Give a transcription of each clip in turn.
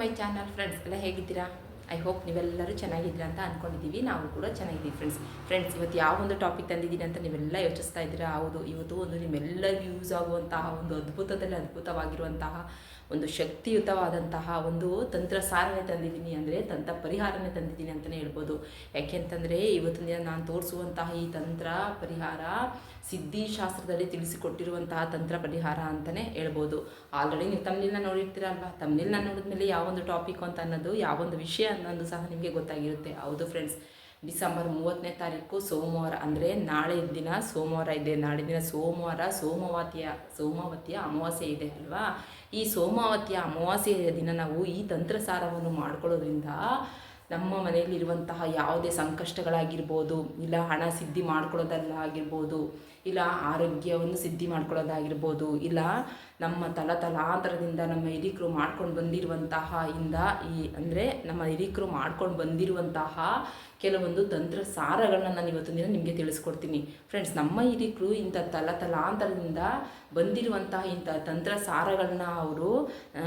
My channel friends ಎಲ್ಲ ಹೇಗಿದ್ದೀರಾ? I hope ನೀವೆಲ್ಲರೂ ಚೆನ್ನಾಗಿದ್ದೀರಾ ಅಂತ ಅಂದ್ಕೊಂಡಿದ್ದೀವಿ ನಾವು ಕೂಡ ಚೆನ್ನಾಗಿದ್ದೀವಿ ಫ್ರೆಂಡ್ಸ್ ಫ್ರೆಂಡ್ಸ್ ಇವತ್ತು ಯಾವ ಒಂದು ಟಾಪಿಕ್ ತಂದಿದ್ದೀನಿ ಅಂತ ನೀವೆಲ್ಲ ಯೋಚಿಸ್ತಾ ಇದ್ದೀರಾ? ಹೌದು, ಇವತ್ತು ಒಂದು ನಿಮ್ಮೆಲ್ಲರಿಗೂ ಯೂಸ್ ಆಗುವಂತಹ ಒಂದು ಅದ್ಭುತದಲ್ಲಿ ಅದ್ಭುತವಾಗಿರುವಂತಹ ಒಂದು ಶಕ್ತಿಯುತವಾದಂತಹ ಒಂದು ತಂತ್ರ ಸಾರನೆ ತಂದಿದ್ದೀನಿ ಅಂದರೆ ತಂತ್ರ ಪರಿಹಾರನೇ ತಂದಿದ್ದೀನಿ ಅಂತಲೇ ಹೇಳ್ಬೋದು. ಯಾಕೆಂತಂದರೆ ಇವತ್ತಿನ ದಿನ ನಾನು ತೋರಿಸುವಂತಹ ಈ ತಂತ್ರ ಪರಿಹಾರ ಸಿದ್ಧಿಶಾಸ್ತ್ರದಲ್ಲಿ ತಿಳಿಸಿಕೊಟ್ಟಿರುವಂತಹ ತಂತ್ರ ಪರಿಹಾರ ಅಂತಲೇ ಹೇಳ್ಬೋದು. ಆಲ್ರೆಡಿ ನೀವು ತಮ್ಮನಿಲ್ನ ನೋಡಿರ್ತೀರಲ್ವಾ? ತಮ್ಮನಿಲ್ನ ನೋಡಿದ್ಮೇಲೆ ಯಾವೊಂದು ಟಾಪಿಕ್ ಅಂತ ಅನ್ನೋದು, ಯಾವೊಂದು ವಿಷಯ ಅನ್ನೋದು ಸಹ ನಿಮಗೆ ಗೊತ್ತಾಗಿರುತ್ತೆ. ಹೌದು ಫ್ರೆಂಡ್ಸ್ ಡಿಸೆಂಬರ್ ಮೂವತ್ತನೇ ತಾರೀಕು ಸೋಮವಾರ, ಅಂದರೆ ನಾಳೆ ದಿನ ಸೋಮವಾರ ಇದೆ. ನಾಳೆ ದಿನ ಸೋಮವಾರ, ಸೋಮವತಿಯ, ಸೋಮಾವತಿಯ ಅಮಾವಾಸ್ಯೆ ಇದೆ ಅಲ್ವಾ? ಈ ಸೋಮವತಿಯ ಅಮಾವಾಸ್ಯೆಯ ದಿನ ನಾವು ಈ ತಂತ್ರಸಾರವನ್ನು ಮಾಡ್ಕೊಳ್ಳೋದ್ರಿಂದ ನಮ್ಮ ಮನೆಯಲ್ಲಿರುವಂತಹ ಯಾವುದೇ ಸಂಕಷ್ಟಗಳಾಗಿರ್ಬೋದು, ಇಲ್ಲ ಹಣ ಸಿದ್ಧಿ ಮಾಡ್ಕೊಳ್ಳೋದಲ್ಲ ಆಗಿರ್ಬೋದು ಇಲ್ಲ ಆರೋಗ್ಯವನ್ನು ಸಿದ್ಧಿ ಮಾಡ್ಕೊಳ್ಳೋದಾಗಿರ್ಬೋದು, ಇಲ್ಲ ನಮ್ಮ ತಲ ತಲಾಂತರದಿಂದ ನಮ್ಮ ಹಿರಿಕರು ಮಾಡ್ಕೊಂಡು ಬಂದಿರುವಂತಹ ಇಂದ ಈ ಅಂದರೆ ನಮ್ಮ ಹಿರಿಕರು ಮಾಡ್ಕೊಂಡು ಬಂದಿರುವಂತಹ ಕೆಲವೊಂದು ತಂತ್ರ ಸಾರಗಳನ್ನ ನಾನು ಇವತ್ತು ದಿನ ನಿಮಗೆ ತಿಳಿಸ್ಕೊಡ್ತೀನಿ. ಫ್ರೆಂಡ್ಸ್ ನಮ್ಮ ಹಿರಿಕರು ಇಂಥ ತಲ ತಲಾಂತರದಿಂದ ಬಂದಿರುವಂತಹ ಇಂಥ ತಂತ್ರ ಸಾರಗಳನ್ನ ಅವರು,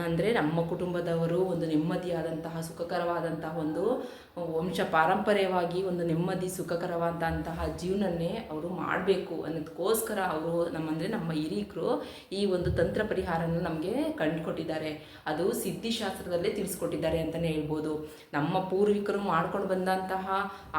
ಅಂದರೆ ನಮ್ಮ ಕುಟುಂಬದವರು ಒಂದು ನೆಮ್ಮದಿಯಾದಂತಹ, ಸುಖಕರವಾದಂತಹ ಒಂದು ವಂಶ ಪಾರಂಪರ್ಯವಾಗಿ ಒಂದು ನೆಮ್ಮದಿ, ಸುಖಕರವಾದಂತಹ ಜೀವನನ್ನೇ ಅವರು ಮಾಡಬೇಕು ಅನ್ನೋದಕ್ಕೋಸ್ಕರ ಅವರು ನಮ್ಮಂದರೆ ನಮ್ಮ ಹಿರೀಕರು ಈ ಒಂದು ತಂತ್ರ ಪರಿಹಾರನ ನಮಗೆ ಕಂಡುಕೊಟ್ಟಿದ್ದಾರೆ. ಅದು ಸಿದ್ಧಿಶಾಸ್ತ್ರದಲ್ಲೇ ತಿಳಿಸ್ಕೊಟ್ಟಿದ್ದಾರೆ ಅಂತಲೇ ಹೇಳ್ಬೋದು. ನಮ್ಮ ಪೂರ್ವಿಕರು ಮಾಡ್ಕೊಂಡು ಬಂದಂತಹ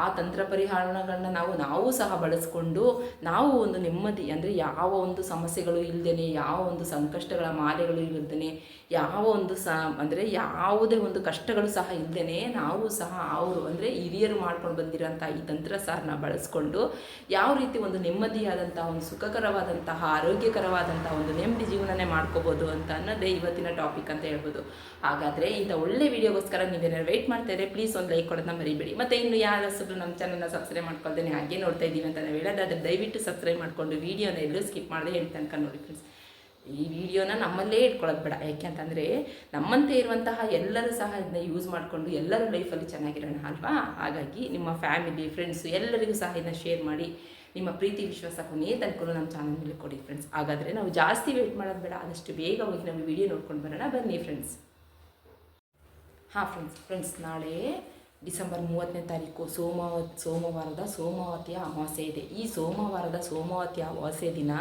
ಆ ತಂತ್ರ ಪರಿಹಾರಗಳನ್ನ ನಾವು ನಾವು ಸಹ ಬಳಸ್ಕೊಂಡು ನಾವು ಒಂದು ನೆಮ್ಮದಿ, ಅಂದರೆ ಯಾವ ಒಂದು ಸಮಸ್ಯೆಗಳು ಇಲ್ಲದೇ ಯಾವ ಒಂದು ಸಂಕಷ್ಟಗಳ ಮಾಲೆಗಳು ಇಲ್ಲದೇ ಯಾವ ಒಂದು ಸ, ಅಂದರೆ ಯಾವುದೇ ಒಂದು ಕಷ್ಟಗಳು ಸಹ ಇಲ್ಲದೇ ನಾವು ಸಹ ಅವರು ಅಂದರೆ ಹಿರಿಯರು ಮಾಡ್ಕೊಂಡು ಬಂದಿರೋಂಥ ಈ ತಂತ್ರಸಾರನ ಬಳಸ್ಕೊಂಡು ಯಾವ ರೀತಿ ಒಂದು ನೆಮ್ಮದಿಯಾದಂತಹ ಒಂದು ಸುಖಕರವಾದಂತಹ ಆರೋಗ್ಯಕರವಾದಂತಹ ಒಂದು ನೆಮ್ಮದಿ ಜೀವನನೇ ಮಾಡ್ಕೋಬೋದು ಅಂತ ಅನ್ನೋದೇ ಇವತ್ತಿನ ಟಾಪಿಕ್ ಅಂತ ಹೇಳ್ಬೋದು. ಹಾಗಾದರೆ ಇಂಥ ಒಳ್ಳೆ ವಿಡಿಯೋಗೋಸ್ಕರ ನೀವೇನಾದ್ರು ವೆಯ್ಟ್ ಇದ್ರೆ ಪ್ಲೀಸ್ ಒಂದು ಲೈಕ್ ಕೊಡೋದನ್ನ ಮರಿಬೇಡಿ. ಮತ್ತು ಇನ್ನು ಯಾರಾದ್ರೂ ನಮ್ಮ ಚಾನಲ್ನ ಸಬ್ಸ್ಕ್ರೈಬ್ ಮಾಡ್ಕೊಳ್ದೇನೆ ಹಾಗೆ ನೋಡ್ತಾ ಇದ್ದೀವಿ ಅಂತ ನಾವು ಹೇಳೋದಾದ್ರೆ ದಯವಿಟ್ಟು ಸಬ್ಸ್ಕ್ರೈಬ್ ಮಾಡಿಕೊಂಡು ವೀಡಿಯೋನ ಎಲ್ಲೂ ಸ್ಕಿಪ್ ಮಾಡದೆ ಹೇಳಿ ತನಕ ನೋಡಿ ಫ್ರೆಂಡ್ಸ್ ಈ ವಿಡಿಯೋನ ನಮ್ಮಲ್ಲೇ ಇಟ್ಕೊಳ್ಳೋದು ಬೇಡ. ಯಾಕೆ ಅಂತಂದರೆ ನಮ್ಮಂತೆ ಇರುವಂತಹ ಎಲ್ಲರೂ ಸಹ ಇದನ್ನ ಯೂಸ್ ಮಾಡಿಕೊಂಡು ಎಲ್ಲರ ಲೈಫಲ್ಲಿ ಚೆನ್ನಾಗಿರೋಣ ಅಲ್ವಾ? ಹಾಗಾಗಿ ನಿಮ್ಮ ಫ್ಯಾಮಿಲಿ ಫ್ರೆಂಡ್ಸು ಎಲ್ಲರಿಗೂ ಸಹ ಇದನ್ನ ಶೇರ್ ಮಾಡಿ ನಿಮ್ಮ ಪ್ರೀತಿ, ವಿಶ್ವಾಸ ಕೊನೆಯ ತನಕ ನಮ್ಮ ಚಾನಲ್ ಮೇಲೆ ಕೊಡಿ ಫ್ರೆಂಡ್ಸ್ ಹಾಗಾದರೆ ನಾವು ಜಾಸ್ತಿ ವೇಟ್ ಮಾಡೋದು ಬೇಡ. ಆದಷ್ಟು ಬೇಗ ಹೋಗಿ ನಮ್ಮ ವಿಡಿಯೋ ನೋಡ್ಕೊಂಡು ಬರೋಣ. ಬನ್ನಿ ಫ್ರೆಂಡ್ಸ್ ಹಾಂ ಫ್ರೆಂಡ್ಸ್ ಫ್ರೆಂಡ್ಸ್ ನಾಳೆ ಡಿಸೆಂಬರ್ ಮೂವತ್ತನೇ ತಾರೀಕು ಸೋಮವ, ಸೋಮವಾರದ ಸೋಮವತಿಯ ಅಮಾವಾಸ್ಯೆ ಇದೆ. ಈ ಸೋಮವಾರದ ಸೋಮವತಿಯ ಅಮಾವಾಸ್ಯೆ ದಿನ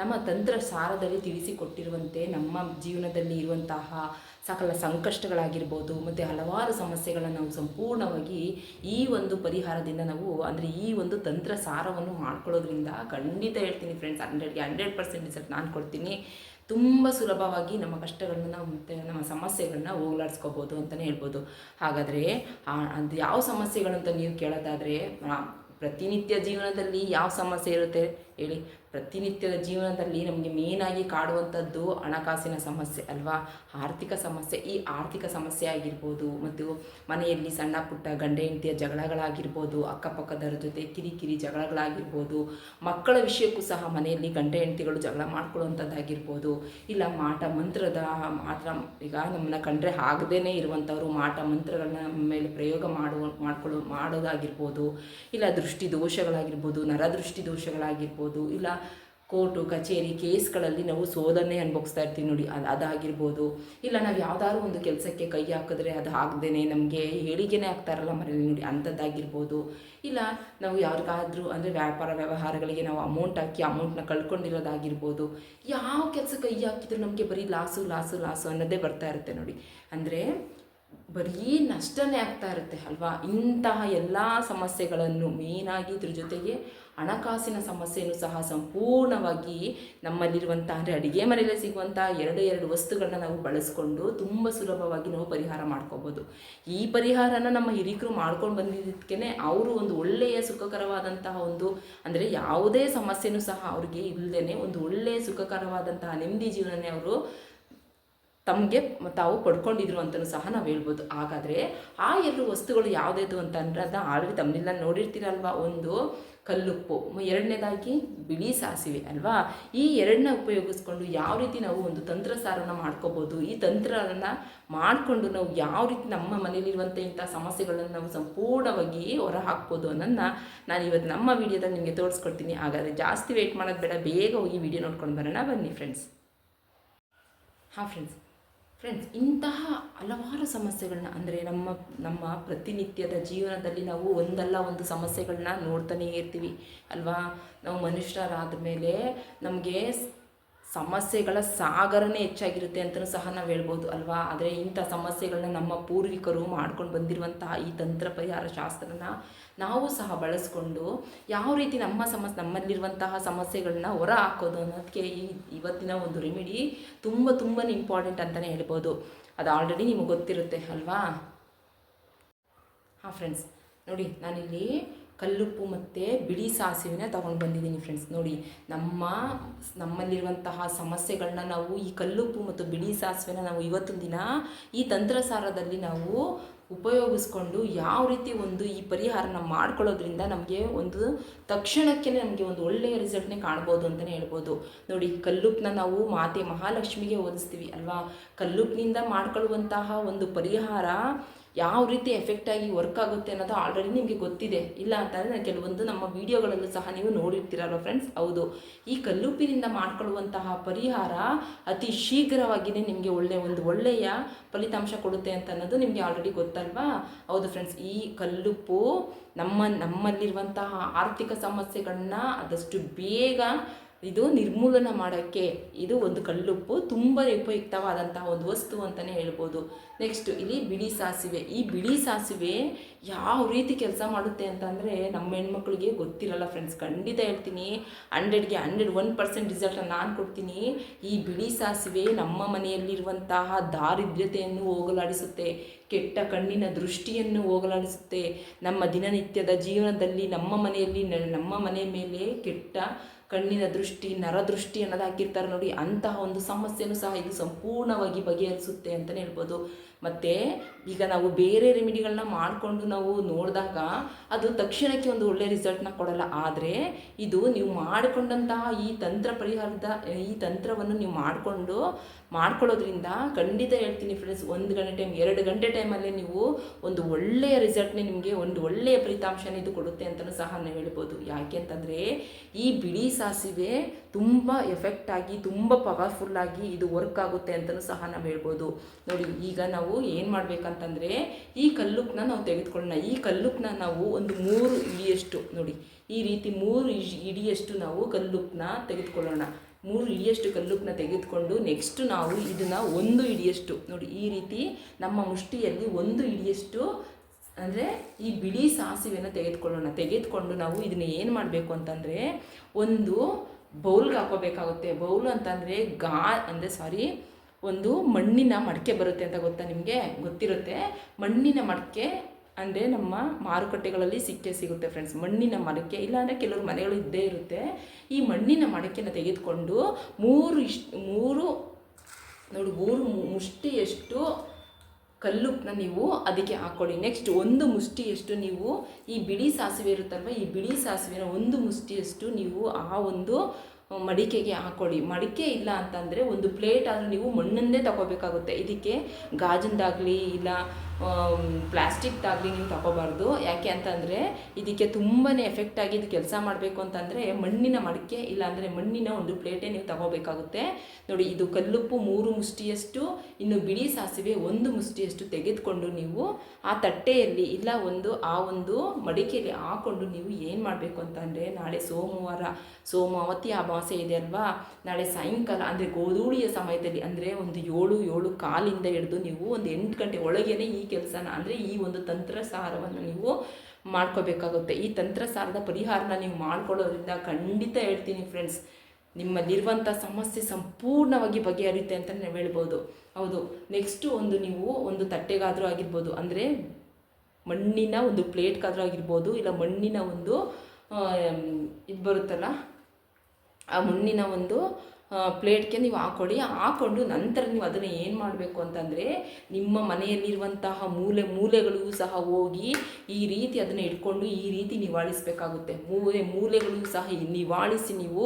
ನಮ್ಮ ತಂತ್ರ ಸಾರದಲ್ಲಿ ತಿಳಿಸಿಕೊಟ್ಟಿರುವಂತೆ ನಮ್ಮ ಜೀವನದಲ್ಲಿ ಇರುವಂತಹ ಸಕಲ ಸಂಕಷ್ಟಗಳಾಗಿರ್ಬೋದು, ಮತ್ತು ಹಲವಾರು ಸಮಸ್ಯೆಗಳನ್ನು ನಾವು ಸಂಪೂರ್ಣವಾಗಿ ಈ ಒಂದು ಪರಿಹಾರದಿಂದ ನಾವು, ಅಂದರೆ ಈ ಒಂದು ತಂತ್ರ ಸಾರವನ್ನು ಮಾಡ್ಕೊಳ್ಳೋದ್ರಿಂದ ಖಂಡಿತ ಹೇಳ್ತೀನಿ ಫ್ರೆಂಡ್ಸ್ ಹಂಡ್ರೆಡ್ಗೆ ಹಂಡ್ರೆಡ್ ಪರ್ಸೆಂಟ್ ರಿಸಲ್ಟ್ ನಾನು ಕೊಡ್ತೀನಿ. ತುಂಬ ಸುಲಭವಾಗಿ ನಮ್ಮ ಕಷ್ಟಗಳನ್ನ ನಾವು ಮತ್ತು ನಮ್ಮ ಸಮಸ್ಯೆಗಳನ್ನ ಹೋಗ್ಲಾಡಿಸ್ಕೋಬೋದು ಅಂತಲೇ ಹೇಳ್ಬೋದು. ಹಾಗಾದರೆ ಅದು ಯಾವ ಸಮಸ್ಯೆಗಳು ಅಂತ ನೀವು ಕೇಳೋದಾದರೆ ಪ್ರತಿನಿತ್ಯ ಜೀವನದಲ್ಲಿ ಯಾವ ಸಮಸ್ಯೆ ಇರುತ್ತೆ ಹೇಳಿ. ಪ್ರತಿನಿತ್ಯದ ಜೀವನದಲ್ಲಿ ನಮಗೆ ಮೇನಾಗಿ ಕಾಡುವಂಥದ್ದು ಹಣಕಾಸಿನ ಸಮಸ್ಯೆ ಅಲ್ವಾ? ಆರ್ಥಿಕ ಸಮಸ್ಯೆ. ಈ ಆರ್ಥಿಕ ಸಮಸ್ಯೆ ಆಗಿರ್ಬೋದು, ಮತ್ತು ಮನೆಯಲ್ಲಿ ಸಣ್ಣ ಪುಟ್ಟ ಗಂಡ ಹೆಂಡತಿಯ ಜಗಳಗಳಾಗಿರ್ಬೋದು, ಅಕ್ಕಪಕ್ಕದವರ ಜೊತೆ ಕಿರಿಕಿರಿ ಜಗಳಗಳಾಗಿರ್ಬೋದು, ಮಕ್ಕಳ ವಿಷಯಕ್ಕೂ ಸಹ ಮನೆಯಲ್ಲಿ ಗಂಡ ಹೆಂಡತಿಗಳು ಜಗಳ ಮಾಡ್ಕೊಳ್ಳುವಂಥದ್ದಾಗಿರ್ಬೋದು. ಇಲ್ಲ, ಮಾಟ ಮಂತ್ರದ ಮಾತ್ರ ಈಗ ನಮ್ಮನ್ನ ಕಂಡ್ರೆ ಆಗದೇ ಇರುವಂಥವ್ರು ಮಾಟ ಮಂತ್ರಗಳನ್ನ ನಮ್ಮ ಮೇಲೆ ಪ್ರಯೋಗ ಮಾಡುವ, ಮಾಡ್ಕೊಳ್ಳೋ, ಮಾಡೋದಾಗಿರ್ಬೋದು. ಇಲ್ಲ, ದೃಷ್ಟಿ ದೋಷಗಳಾಗಿರ್ಬೋದು, ನರದೃಷ್ಟಿ ದೋಷಗಳಾಗಿರ್ಬೋದು. ಇಲ್ಲ ಕೋರ್ಟು, ಕಚೇರಿ ಕೇಸ್ಗಳಲ್ಲಿ ನಾವು ಸೋದನ್ನೇ ಅನುಭವಿಸ್ತಾ ಇರ್ತೀವಿ ನೋಡಿ. ಅದು ಅದಾಗಿರ್ಬೋದು. ಇಲ್ಲ ನಾವು ಯಾವ್ದಾದ್ರು ಒಂದು ಕೆಲಸಕ್ಕೆ ಕೈ ಹಾಕಿದ್ರೆ ಅದು ಆಗದೇನೆ ನಮಗೆ ಹೇಳಿಕೆನೇ ಆಗ್ತಾರಲ್ಲ ಮನೇಲಿ ನೋಡಿ. ಅಂಥದ್ದಾಗಿರ್ಬೋದು. ಇಲ್ಲ ನಾವು ಯಾರಿಗಾದ್ರೂ ಅಂದರೆ ವ್ಯಾಪಾರ ವ್ಯವಹಾರಗಳಿಗೆ ನಾವು ಅಮೌಂಟ್ ಹಾಕಿ ಅಮೌಂಟ್ನ ಕಳ್ಕೊಂಡಿರೋದಾಗಿರ್ಬೋದು. ಯಾವ ಕೆಲಸ ಕೈ ಹಾಕಿದ್ರು ನಮಗೆ ಬರೀ ಲಾಸು ಲಾಸು ಲಾಸು ಅನ್ನೋದೇ ಬರ್ತಾ ಇರುತ್ತೆ ನೋಡಿ. ಅಂದರೆ ಬರೀ ನಷ್ಟನೇ ಆಗ್ತಾ ಇರುತ್ತೆ ಅಲ್ವಾ? ಇಂತಹ ಎಲ್ಲ ಸಮಸ್ಯೆಗಳನ್ನು ಮೇಯ್ನಾಗಿ ಇದ್ರ ಜೊತೆಗೆ ಹಣಕಾಸಿನ ಸಮಸ್ಯೆಯನ್ನು ಸಹ ಸಂಪೂರ್ಣವಾಗಿ ನಮ್ಮಲ್ಲಿರುವಂಥ ಅಂದರೆ ಅಡುಗೆ ಮನೆಯಲ್ಲೇ ಸಿಗುವಂಥ ಎರಡು ಎರಡು ವಸ್ತುಗಳನ್ನ ನಾವು ಬಳಸ್ಕೊಂಡು ತುಂಬ ಸುಲಭವಾಗಿ ನಾವು ಪರಿಹಾರ ಮಾಡ್ಕೋಬೋದು. ಈ ಪರಿಹಾರನ ನಮ್ಮ ಹಿರಿಕರು ಮಾಡ್ಕೊಂಡು ಬಂದಿದ್ದಕ್ಕೆ ಅವರು ಒಂದು ಒಳ್ಳೆಯ ಸುಖಕರವಾದಂತಹ ಒಂದು ಅಂದರೆ ಯಾವುದೇ ಸಮಸ್ಯೆನೂ ಸಹ ಅವ್ರಿಗೆ ಇಲ್ಲದೇ ಒಂದು ಒಳ್ಳೆಯ ಸುಖಕರವಾದಂತಹ ನೆಮ್ಮದಿ ಜೀವನನೇ ಅವರು ತಮಗೆ ತಾವು ಪಡ್ಕೊಂಡಿದ್ರು ಅಂತಲೂ ಸಹ ನಾವು ಹೇಳ್ಬೋದು. ಹಾಗಾದರೆ ಆ ಎರಡು ವಸ್ತುಗಳು ಯಾವುದೇದು ಅಂತ ಅದನ್ನ ಆಲ್ರೆಡಿ ತಮ್ಮನೆಲ್ಲ ನೋಡಿರ್ತೀರಲ್ವ? ಒಂದು ಕಲ್ಲುಪ್ಪು. ಎರಡನೇದಾಗಿ ಬಿಳಿ ಸಾಸಿವೆ, ಅಲ್ವಾ? ಈ ಎರಡನ್ನ ಉಪಯೋಗಿಸ್ಕೊಂಡು ಯಾವ ರೀತಿ ನಾವು ಒಂದು ತಂತ್ರ ಸಾರನ್ನ ಮಾಡ್ಕೋಬೋದು? ಈ ತಂತ್ರನ ಮಾಡಿಕೊಂಡು ನಾವು ಯಾವ ರೀತಿ ನಮ್ಮ ಮನೇಲಿರುವಂಥ ಇಂಥ ಸಮಸ್ಯೆಗಳನ್ನು ನಾವು ಸಂಪೂರ್ಣವಾಗಿ ಹೊರ ಹಾಕ್ಬೋದು ಅನ್ನೋದನ್ನ ನಾನು ಇವತ್ತು ನಮ್ಮ ವಿಡಿಯೋದಲ್ಲಿ ನಿಮಗೆ ತೋರಿಸ್ಕೊಡ್ತೀನಿ. ಹಾಗಾದರೆ ಜಾಸ್ತಿ ವೆಯ್ಟ್ ಮಾಡೋದು ಬೇಡ. ಬೇಗ ಹೋಗಿ ವಿಡಿಯೋ ನೋಡ್ಕೊಂಡು ಬರೋಣ. ಬನ್ನಿ ಫ್ರೆಂಡ್ಸ್ ಹಾಂ ಫ್ರೆಂಡ್ಸ್ ಫ್ರೆಂಡ್ಸ್ ಇಂತಹ ಹಲವಾರು ಸಮಸ್ಯೆಗಳನ್ನ ಅಂದರೆ ನಮ್ಮ ನಮ್ಮ ಪ್ರತಿನಿತ್ಯದ ಜೀವನದಲ್ಲಿ ನಾವು ಒಂದಲ್ಲ ಒಂದು ಸಮಸ್ಯೆಗಳನ್ನ ನೋಡ್ತಾನೇ ಇರ್ತೀವಿ, ಅಲ್ವಾ? ನಾವು ಮನುಷ್ಯರಾದ ಮೇಲೆ ನಮಗೆ ಸಮಸ್ಯೆಗಳ ಸಾಗರನೇ ಹೆಚ್ಚಾಗಿರುತ್ತೆ ಅಂತಲೂ ಸಹ ನಾವು ಹೇಳ್ಬೋದು ಅಲ್ವಾ? ಆದರೆ ಇಂಥ ಸಮಸ್ಯೆಗಳನ್ನ ನಮ್ಮ ಪೂರ್ವಿಕರು ಮಾಡ್ಕೊಂಡು ಬಂದಿರುವಂತಹ ಈ ತಂತ್ರ ಪರಿಹಾರ ಶಾಸ್ತ್ರನ ನಾವು ಸಹ ಬಳಸ್ಕೊಂಡು ಯಾವ ರೀತಿ ನಮ್ಮ ಸಮಸ್, ನಮ್ಮಲ್ಲಿರುವಂತಹ ಸಮಸ್ಯೆಗಳನ್ನ ಹೊರ ಹಾಕೋದು ಅನ್ನೋದಕ್ಕೆ ಈ ಇವತ್ತಿನ ಒಂದು ರೆಮಿಡಿ ತುಂಬ ತುಂಬಾ ಇಂಪಾರ್ಟೆಂಟ್ ಅಂತಲೇ ಹೇಳ್ಬೋದು. ಅದು ಆಲ್ರೆಡಿ ನಿಮಗೆ ಗೊತ್ತಿರುತ್ತೆ ಅಲ್ವಾ? ಹಾಂ ಫ್ರೆಂಡ್ಸ್ ನೋಡಿ ನಾನಿಲ್ಲಿ ಕಲ್ಲುಪ್ಪು ಮತ್ತು ಬಿಳಿ ಸಾಸಿವೆನ ತೊಗೊಂಡು ಬಂದಿದ್ದೀನಿ ಫ್ರೆಂಡ್ಸ್ ನೋಡಿ, ನಮ್ಮ ನಮ್ಮಲ್ಲಿರುವಂತಹ ಸಮಸ್ಯೆಗಳನ್ನ ನಾವು ಈ ಕಲ್ಲುಪ್ಪು ಮತ್ತು ಬಿಳಿ ಸಾಸಿವೆನ ನಾವು ಇವತ್ತಿನ ದಿನ ಈ ತಂತ್ರಸಾರದಲ್ಲಿ ನಾವು ಉಪಯೋಗಿಸ್ಕೊಂಡು ಯಾವ ರೀತಿ ಒಂದು ಈ ಪರಿಹಾರನ ಮಾಡ್ಕೊಳ್ಳೋದ್ರಿಂದ ನಮಗೆ ಒಂದು ತಕ್ಷಣಕ್ಕೆ ನಮಗೆ ಒಂದು ಒಳ್ಳೆಯ ರಿಸಲ್ಟ್ನೇ ಕಾಣ್ಬೋದು ಅಂತಲೇ ಹೇಳ್ಬೋದು. ನೋಡಿ, ಕಲ್ಲುಪ್ಪನ್ನ ನಾವು ಮಾತೆ ಮಹಾಲಕ್ಷ್ಮಿಗೆ ಓದಿಸ್ತೀವಿ ಅಲ್ವಾ? ಕಲ್ಲುಪ್ಪಿನಿಂದ ಮಾಡ್ಕೊಳ್ಳುವಂತಹ ಒಂದು ಪರಿಹಾರ ಯಾವ ರೀತಿ ಎಫೆಕ್ಟಾಗಿ ವರ್ಕ್ ಆಗುತ್ತೆ ಅನ್ನೋದು ಆಲ್ರೆಡಿ ನಿಮಗೆ ಗೊತ್ತಿದೆ. ಇಲ್ಲ ಅಂತಂದರೆ ಕೆಲವೊಂದು ನಮ್ಮ ವಿಡಿಯೋಗಳಲ್ಲೂ ಸಹ ನೀವು ನೋಡಿರ್ತೀರಲ್ವ ಫ್ರೆಂಡ್ಸ್ ಹೌದು. ಈ ಕಲ್ಲುಪಿನಿಂದ ಮಾಡ್ಕೊಳ್ಳುವಂತಹ ಪರಿಹಾರ ಅತಿ ಶೀಘ್ರವಾಗಿಯೇ ನಿಮಗೆ ಒಳ್ಳೆಯ ಒಂದು ಒಳ್ಳೆಯ ಫಲಿತಾಂಶ ಕೊಡುತ್ತೆ ಅಂತ ಅನ್ನೋದು ನಿಮಗೆ ಆಲ್ರೆಡಿ ಗೊತ್ತಲ್ವಾ? ಹೌದು ಫ್ರೆಂಡ್ಸ್ ಈ ಕಲ್ಲುಪ್ಪು ನಮ್ಮ ನಮ್ಮಲ್ಲಿರುವಂತಹ ಆರ್ಥಿಕ ಸಮಸ್ಯೆಗಳನ್ನ ಆದಷ್ಟು ಬೇಗ ಇದು ನಿರ್ಮೂಲನ ಮಾಡೋಕ್ಕೆ ಇದು ಒಂದು ಕಲ್ಲುಪ್ಪು ತುಂಬ ಉಪಯುಕ್ತವಾದಂತಹ ಒಂದು ವಸ್ತು ಅಂತಲೇ ಹೇಳ್ಬೋದು. ನೆಕ್ಸ್ಟ್ ಇಲ್ಲಿ ಬಿಳಿ ಸಾಸಿವೆ. ಈ ಬಿಳಿ ಸಾಸಿವೆ ಯಾವ ರೀತಿ ಕೆಲಸ ಮಾಡುತ್ತೆ ಅಂತಂದರೆ ನಮ್ಮ ಹೆಣ್ಮಕ್ಳಿಗೆ ಗೊತ್ತಿರಲ್ಲ ಫ್ರೆಂಡ್ಸ್ ಖಂಡಿತ ಹೇಳ್ತೀನಿ. ಹಂಡ್ರೆಡ್ಗೆ ಹಂಡ್ರೆಡ್ ಒನ್ ಪರ್ಸೆಂಟ್ ರಿಸಲ್ಟನ್ನು ನಾನು ಕೊಡ್ತೀನಿ. ಈ ಬಿಳಿ ಸಾಸಿವೆ ನಮ್ಮ ಮನೆಯಲ್ಲಿರುವಂತಹ ದಾರಿದ್ರ್ಯತೆಯನ್ನು ಹೋಗಲಾಡಿಸುತ್ತೆ. ಕೆಟ್ಟ ಕಣ್ಣಿನ ದೃಷ್ಟಿಯನ್ನು ಹೋಗಲಾಡಿಸುತ್ತೆ. ನಮ್ಮ ದಿನನಿತ್ಯದ ಜೀವನದಲ್ಲಿ ನಮ್ಮ ಮನೆಯಲ್ಲಿ, ನಮ್ಮ ಮನೆ ಮೇಲೆ ಕೆಟ್ಟ ಕಣ್ಣಿನ ದೃಷ್ಟಿ ನರದೃಷ್ಟಿ ಅನ್ನೋದು ಹಾಕಿರ್ತಾರೆ ನೋಡಿ, ಅಂತಹ ಒಂದು ಸಮಸ್ಯೆನೂ ಸಹ ಇದು ಸಂಪೂರ್ಣವಾಗಿ ಬಗೆಹರಿಸುತ್ತೆ ಅಂತಲೇ ಹೇಳ್ಬೋದು. ಮತ್ತು ಈಗ ನಾವು ಬೇರೆ ರೆಮಿಡಿಗಳನ್ನ ಮಾಡಿಕೊಂಡು ನಾವು ನೋಡಿದಾಗ ಅದು ತಕ್ಷಣಕ್ಕೆ ಒಂದು ಒಳ್ಳೆಯ ರಿಸಲ್ಟ್ನ ಕೊಡಲ್ಲ. ಆದರೆ ಇದು ನೀವು ಮಾಡಿಕೊಂಡಂತಹ ಈ ತಂತ್ರ ಪರಿಹಾರದ, ಈ ತಂತ್ರವನ್ನು ನೀವು ಮಾಡಿಕೊಂಡು, ಮಾಡ್ಕೊಳ್ಳೋದ್ರಿಂದ ಖಂಡಿತ ಹೇಳ್ತೀನಿ ಫ್ರೆಂಡ್ಸ್ ಒಂದು ಗಂಟೆ ಟೈಮ್, ಎರಡು ಗಂಟೆ ಟೈಮಲ್ಲೇ ನೀವು ಒಂದು ಒಳ್ಳೆಯ ರಿಸಲ್ಟ್ನೇ ನಿಮಗೆ ಒಂದು ಒಳ್ಳೆಯ ಫಲಿತಾಂಶನ ಇದು ಕೊಡುತ್ತೆ ಅಂತಲೂ ಸಹ ನಾವು ಹೇಳ್ಬೋದು. ಯಾಕೆ ಅಂತಂದರೆ ಈ ಬಿಳಿ ಸಾಸಿವೆ ತುಂಬ ಎಫೆಕ್ಟಾಗಿ ತುಂಬ ಪವರ್ಫುಲ್ಲಾಗಿ ಇದು ವರ್ಕ್ ಆಗುತ್ತೆ ಅಂತಲೂ ಸಹ ನಾವು ಹೇಳ್ಬೋದು. ನೋಡಿ, ಈಗ ನಾವು ಏನು ಮಾಡಬೇಕಂತಂದರೆ, ಈ ಕಲ್ಲುಕ್ನ ನಾವು ತೆಗೆದುಕೊಳ್ಳೋಣ. ಈ ಕಲ್ಲುಕ್ನ ನಾವು ಒಂದು ಮೂರು ಇಡಿಯಷ್ಟು ನೋಡಿ, ಈ ರೀತಿ ಮೂರು ಇಡಿಯಷ್ಟು ನಾವು ಕಲ್ಲುಕ್ನ ತೆಗೆದುಕೊಳ್ಳೋಣ. ಮೂರು ಇಡಿಯಷ್ಟು ಕಲ್ಲುಕ್ನ ತೆಗೆದುಕೊಂಡು ನೆಕ್ಸ್ಟ್ ನಾವು ಇದನ್ನು ಒಂದು ಇಡಿಯಷ್ಟು ನೋಡಿ, ಈ ರೀತಿ ನಮ್ಮ ಮುಷ್ಟಿಯಲ್ಲಿ ಒಂದು ಇಡಿಯಷ್ಟು ಅಂದರೆ ಈ ಬಿಳಿ ಸಾಸಿವೆನ ತೆಗೆದುಕೊಳ್ಳೋಣ. ತೆಗೆದುಕೊಂಡು ನಾವು ಇದನ್ನ ಏನು ಮಾಡಬೇಕು ಅಂತಂದರೆ, ಒಂದು ಬೌಲ್ಗೆ ಹಾಕೋಬೇಕಾಗುತ್ತೆ. ಬೌಲ್ ಅಂತಂದರೆ ಗಾ, ಅಂದರೆ ಸಾರಿ ಒಂದು ಮಣ್ಣಿನ ಮಡಕೆ ಬರುತ್ತೆ ಅಂತ ಗೊತ್ತಾ ನಿಮಗೆ? ಗೊತ್ತಿರುತ್ತೆ. ಮಣ್ಣಿನ ಮಡಕೆ ಅಂದರೆ ನಮ್ಮ ಮಾರುಕಟ್ಟೆಗಳಲ್ಲಿ ಸಿಕ್ಕೇ ಸಿಗುತ್ತೆ ಫ್ರೆಂಡ್ಸ್ ಮಣ್ಣಿನ ಮಡಕೆ, ಇಲ್ಲಾಂದರೆ ಕೆಲವರು ಮನೆಗಳು ಇದ್ದೇ ಇರುತ್ತೆ. ಈ ಮಣ್ಣಿನ ಮಡಕೆನ ತೆಗೆದುಕೊಂಡು ಮೂರು ಇಷ್ಟು, ಮೂರು, ನೋಡಿ, ಮೂರು ಮುಷ್ಟಿಯಷ್ಟು ಕಲ್ಲುಪ್ಪನ್ನ ನೀವು ಅದಕ್ಕೆ ಹಾಕ್ಕೊಳ್ಳಿ ನೆಕ್ಸ್ಟ್ ಒಂದು ಮುಷ್ಟಿಯಷ್ಟು ನೀವು ಈ ಬಿಳಿ ಸಾಸಿವೆ ಇರುತ್ತಲ್ವ, ಈ ಬಿಳಿ ಸಾಸಿವೆನ ಒಂದು ಮುಷ್ಟಿಯಷ್ಟು ನೀವು ಆ ಒಂದು ಮಡಿಕೆಗೆ ಹಾಕ್ಕೊಳ್ಳಿ ಮಡಿಕೆ ಇಲ್ಲ ಅಂತಂದರೆ ಒಂದು ಪ್ಲೇಟ್ ಆದರೂ ನೀವು ಮಣ್ಣನ್ನೇ ತಗೋಬೇಕಾಗುತ್ತೆ. ಇದಕ್ಕೆ ಗಾಜಿಂದಾಗಲಿ ಇಲ್ಲ ಪ್ಲಾಸ್ಟಿಕ್ದಾಗಲಿ ನೀವು ತಗೋಬಾರ್ದು. ಯಾಕೆ ಅಂತಂದರೆ ಇದಕ್ಕೆ ತುಂಬಾ ಎಫೆಕ್ಟ್ ಆಗಿ ಕೆಲಸ ಮಾಡಬೇಕು ಅಂತಂದರೆ ಮಣ್ಣಿನ ಮಡಿಕೆ ಇಲ್ಲಾಂದರೆ ಮಣ್ಣಿನ ಒಂದು ಪ್ಲೇಟೇ ನೀವು ತಗೋಬೇಕಾಗುತ್ತೆ. ನೋಡಿ, ಇದು ಕಲ್ಲುಪ್ಪು ಮೂರು ಮುಷ್ಟಿಯಷ್ಟು, ಇನ್ನು ಬಿಳಿ ಸಾಸಿವೆ ಒಂದು ಮುಷ್ಟಿಯಷ್ಟು ತೆಗೆದುಕೊಂಡು ನೀವು ಆ ತಟ್ಟೆಯಲ್ಲಿ ಇಲ್ಲ ಒಂದು, ಆ ಒಂದು ಮಡಿಕೆಯಲ್ಲಿ ಹಾಕ್ಕೊಂಡು ನೀವು ಏನು ಮಾಡಬೇಕು ಅಂತಂದರೆ ನಾಳೆ ಸೋಮವಾರ, ಸೋಮಾವತಿ ಅಮಾವಾಸ್ಯೆ ಇದೆ ಅಲ್ವಾ? ನಾಳೆ ಸಾಯಂಕಾಲ, ಅಂದರೆ ಗೋಧೂಳಿಯ ಸಮಯದಲ್ಲಿ, ಅಂದರೆ ಒಂದು ಏಳು ಏಳು ಕಾಲಿಂದ ಹಿಡಿದು ನೀವು ಒಂದು ಎಂಟು ಗಂಟೆ ಒಳಗೇನೆ ಈ ಕೆಲಸನ ಅಂದರೆ ಈ ಒಂದು ತಂತ್ರಸಾರವನ್ನು ನೀವು ಮಾಡ್ಕೋಬೇಕಾಗುತ್ತೆ. ಈ ತಂತ್ರಸಾರದ ಪರಿಹಾರನ ನೀವು ಮಾಡ್ಕೊಳ್ಳೋದ್ರಿಂದ ಖಂಡಿತ ಹೇಳ್ತೀನಿ ಫ್ರೆಂಡ್ಸ್ ನಿಮ್ಮಲ್ಲಿರುವಂಥ ಸಮಸ್ಯೆ ಸಂಪೂರ್ಣವಾಗಿ ಬಗೆಹರಿಯುತ್ತೆ ಅಂತ ನಾವು ಹೇಳ್ಬೋದು. ಹೌದು ನೆಕ್ಸ್ಟು ಒಂದು ನೀವು ಒಂದು ತಟ್ಟೆಗಾದರೂ ಆಗಿರ್ಬೋದು, ಅಂದರೆ ಮಣ್ಣಿನ ಒಂದು ಪ್ಲೇಟ್ಗಾದರೂ ಆಗಿರ್ಬೋದು, ಇಲ್ಲ ಮಣ್ಣಿನ ಒಂದು ಇದು ಬರುತ್ತಲ್ಲ, ಆ ಮಣ್ಣಿನ ಒಂದು ಪ್ಲೇಟ್ಗೆ ನೀವು ಹಾಕ್ಕೊಡಿ ಹಾಕ್ಕೊಂಡು ನಂತರ ನೀವು ಅದನ್ನು ಏನು ಮಾಡಬೇಕು ಅಂತಂದರೆ ನಿಮ್ಮ ಮನೆಯಲ್ಲಿರುವಂತಹ ಮೂಲೆ ಮೂಲೆಗಳಿಗೂ ಸಹ ಹೋಗಿ ಈ ರೀತಿ ಅದನ್ನು ಇಟ್ಕೊಂಡು ಈ ರೀತಿ ನಿವಾಳಿಸಬೇಕಾಗುತ್ತೆ. ಮೂಲೆ ಮೂಲೆಗಳಿಗೂ ಸಹ ನಿವಾಳಿಸಿ ನೀವು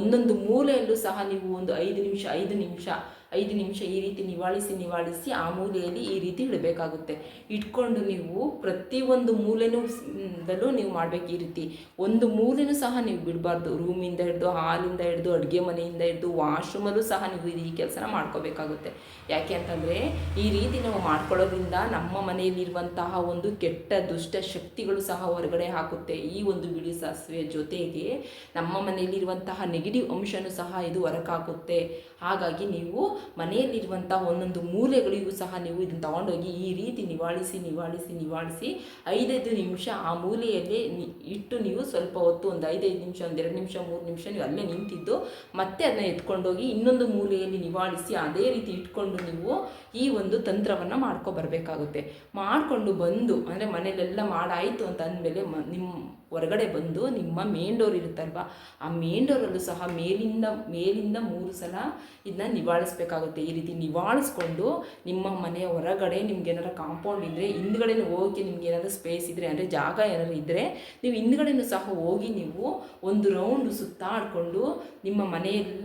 ಒಂದೊಂದು ಮೂಲೆಯಲ್ಲೂ ಸಹ ನೀವು ಒಂದು ಐದು ನಿಮಿಷ ಐದು ನಿಮಿಷ ಐದು ನಿಮಿಷ ಈ ರೀತಿ ನಿವಾಳಿಸಿ ನಿವಾಳಿಸಿ ಆ ಮೂಲೆಯಲ್ಲಿ ಈ ರೀತಿ ಇಡಬೇಕಾಗುತ್ತೆ. ಇಟ್ಕೊಂಡು ನೀವು ಪ್ರತಿಯೊಂದು ಮೂಲೆನೂ ನೀವು ಮಾಡಬೇಕು ಈ ರೀತಿ. ಒಂದು ಮೂಲೆನೂ ಸಹ ನೀವು ಬಿಡಬಾರ್ದು. ರೂಮಿಂದ ಹಿಡಿದು, ಹಾಲಿಂದ ಹಿಡಿದು, ಅಡುಗೆ ಮನೆಯಿಂದ ಹಿಡಿದು, ವಾಶ್ರೂಮಲ್ಲೂ ಸಹ ನೀವು ಈ ಕೆಲಸನ ಮಾಡ್ಕೋಬೇಕಾಗುತ್ತೆ. ಯಾಕೆ ಅಂತಂದರೆ ಈ ರೀತಿ ನಾವು ಮಾಡ್ಕೊಳ್ಳೋದ್ರಿಂದ ನಮ್ಮ ಮನೆಯಲ್ಲಿರುವಂತಹ ಒಂದು ಕೆಟ್ಟ ದುಷ್ಟ ಶಕ್ತಿಗಳು ಸಹ ಹೊರಗಡೆ ಹಾಕುತ್ತೆ. ಈ ಒಂದು ಬಿಳಿ ಸಾಸಿವೆ ಜೊತೆಗೆ ನಮ್ಮ ಮನೆಯಲ್ಲಿರುವಂತಹ ನೆಗೆಟಿವ್ ಅಂಶನೂ ಸಹ ಇದು ಹೊರಕಾಕುತ್ತೆ ಹಾಗಾಗಿ ನೀವು ಮನೆಯಲ್ಲಿರುವಂತಹ ಒಂದೊಂದು ಮೂಲೆಗಳಿಗೂ ಸಹ ನೀವು ಇದನ್ನು ತಗೊಂಡೋಗಿ ಈ ರೀತಿ ನಿವಾಳಿಸಿ ನಿವಾಳಿಸಿ ನಿವಾಳಿಸಿ ಐದೈದು ನಿಮಿಷ ಆ ಮೂಲೆಯಲ್ಲೇ ಇಟ್ಟು ನೀವು ಸ್ವಲ್ಪ ಹೊತ್ತು ಒಂದು ಐದೈದು ನಿಮಿಷ, ಒಂದು ಎರಡು ನಿಮಿಷ, ಮೂರು ನಿಮಿಷ ನೀವು ಅಲ್ಲೇ ನಿಂತಿದ್ದು ಮತ್ತೆ ಅದನ್ನ ಎತ್ಕೊಂಡೋಗಿ ಇನ್ನೊಂದು ಮೂಲೆಯಲ್ಲಿ ನಿವಾಳಿಸಿ ಅದೇ ರೀತಿ ಇಟ್ಕೊಂಡು ನೀವು ಈ ಒಂದು ತಂತ್ರವನ್ನು ಮಾಡ್ಕೊ ಬರಬೇಕಾಗುತ್ತೆ. ಮಾಡಿಕೊಂಡು ಬಂದು, ಅಂದರೆ ಮನೆಯಲ್ಲೆಲ್ಲ ಮಾಡಾಯಿತು ಅಂತ ಅಂದಮೇಲೆ ಮ ನಿಮ್ಮ ಹೊರಗಡೆ ಬಂದು ನಿಮ್ಮ ಮೇನ್ ಡೋರ್ ಇರುತ್ತಲ್ವ, ಆ ಮೇನ್ ಡೋರಲ್ಲೂ ಸಹ ಮೇಲಿಂದ ಮೇಲಿಂದ ಮೂರು ಸಲ ಇದನ್ನ ನಿವಾಳಿಸ್ಬೇಕಾಗುತ್ತೆ. ಈ ರೀತಿ ನಿವಾಳಿಸ್ಕೊಂಡು ನಿಮ್ಮ ಮನೆಯ ಹೊರಗಡೆ ನಿಮ್ಗೆ ಕಾಂಪೌಂಡ್ ಇದ್ದರೆ ಹಿಂದ್ಗಡೆ ಹೋಗಿ ನಿಮ್ಗೆ ಏನಾದರೂ ಸ್ಪೇಸ್ ಇದ್ದರೆ ಅಂದರೆ ಜಾಗ ಏನಾದರೂ ಇದ್ದರೆ ನೀವು ಹಿಂದ್ಗಡೆನೂ ಸಹ ಹೋಗಿ ನೀವು ಒಂದು ರೌಂಡ್ ಸುತ್ತಾಡಿಕೊಂಡು ನಿಮ್ಮ ಮನೆಯಲ್ಲಿ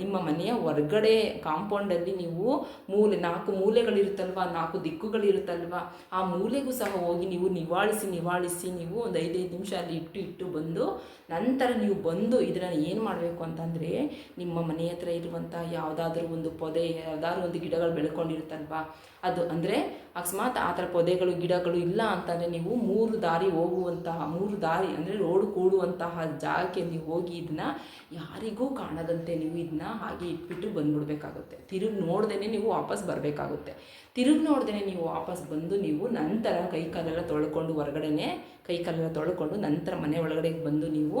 ನಿಮ್ಮ ಮನೆಯ ಹೊರಗಡೆ ಕಾಂಪೌಂಡಲ್ಲಿ ನೀವು ಮೂಲೆ, ನಾಲ್ಕು ಮೂಲೆಗಳಿರುತ್ತಲ್ವ, ನಾಲ್ಕು ದಿಕ್ಕುಗಳಿರುತ್ತಲ್ವ, ಆ ಮೂಲೆಗೂ ಸಹ ಹೋಗಿ ನೀವು ನಿವಾಳಿಸಿ ನಿವಾಳಿಸಿ ನೀವು ಒಂದು ಐದೈದು ನಿಮಿಷ ಇಟ್ಟು ಇಟ್ಟು ಬಂದು ನಂತರ ನೀವು ಬಂದು ಇದನ್ನು ಏನು ಮಾಡಬೇಕು ಅಂತಂದರೆ ನಿಮ್ಮ ಮನೆ ಹತ್ರ ಇರುವಂಥ ಯಾವುದಾದ್ರೂ ಒಂದು ಪೊದೆ, ಯಾವುದಾದ್ರೂ ಒಂದು ಗಿಡಗಳು ಬೆಳ್ಕೊಂಡಿರುತ್ತಲ್ವ ಅದು ಅಂದರೆ ಅಕಸ್ಮಾತ್ ಆ ಥರ ಪೊದೆಗಳು, ಗಿಡಗಳು ಇಲ್ಲ ಅಂತಂದರೆ ನೀವು ಮೂರು ದಾರಿ ಹೋಗುವಂತಹ, ಮೂರು ದಾರಿ ಅಂದರೆ ರೋಡ್ ಕೂಡುವಂತಹ ಜಾಗಕ್ಕೆ ನೀವು ಹೋಗಿ ಇದನ್ನ ಯಾರಿಗೂ ಕಾಣದಂತೆ ನೀವು ಇದನ್ನ ಹಾಗೆ ಇಟ್ಬಿಟ್ಟು ಬಂದ್ಬಿಡ್ಬೇಕಾಗುತ್ತೆ. ತಿರುಗಿ ನೋಡ್ದೇ ನೀವು ವಾಪಸ್ ಬರಬೇಕಾಗುತ್ತೆ. ತಿರುಗಿ ನೋಡ್ದೇ ನೀವು ವಾಪಸ್ ಬಂದು ನೀವು ನಂತರ ಕೈ ಕಾಲೆಲ್ಲ ತೊಳ್ಕೊಂಡು ಹೊರಗಡೆನೆ, ಕೈ ಕಾಲೆಲ್ಲ ತೊಳ್ಕೊಂಡು ನಂತರ ಮನೆ ಒಳಗಡೆ ಬಂದು ನೀವು